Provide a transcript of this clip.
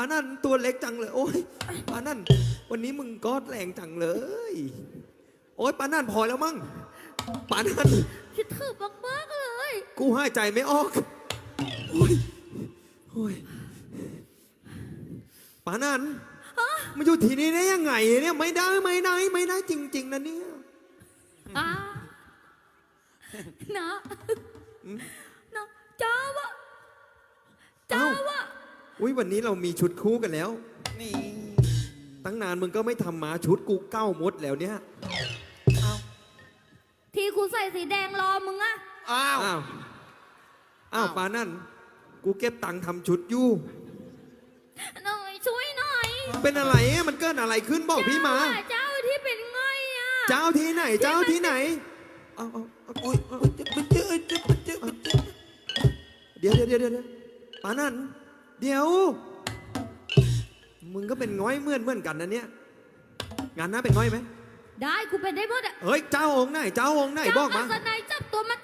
ปานั่นตัวเล็กจังเลย โอ้ยปานั่น วันนี้มึงก็แรงจังเลย โอ้ยปานั่นพอแล้วมั้งปานั่นคิดถึงมากๆเลย กูหายใจไม่ออกโอ้ยโอ้ยปานั่นมาอยู่ที่นี่ได้ยังไงเนี่ยไม่ได้ไม่ได้ไม่ได้จริง ๆนะเนี่ยอ่านะนะจ้าวะจ้าวะ อุ้ยวันนี้เรามีชุดคู่กันแล้ว นี่ตั้งนานมึงก็ไม่ทำมาชุดกูเก้าหมดแล้วเนี่ยเอาที่กูใส่สีแดงรอมึงอะอ้าวอ้าว อ้าว อ้าวปานั่น กูเก็บตังค์ทำชุดอยู่ หน่อยช่วยหน่อยเป็นอะไรอะมันเกิดอะไรขึ้นบอกพี่มา เจ้อะเจ้าที่เป็นไงอะเจ้าที่ไหน เจ้าที่ไหนเอาเอาเอาอุ้ยอุ้ยมันเจอเจอมันเจอมันเจอเดี๋ยวเดี๋ยวเดี๋ยวเดี๋ยวปานั่น เดี๋ยว มึงก็เป็นง้อยเหมื่อนเหมือนกันนะเนี่ย งานหน้าเป็นง้อยไหมได้กูเป็นได้หมดอะเฮ้ย เจ้าองค์ไหน เจ้าองค์ไหน บอกมาเจ้าศสนายจับตัวมา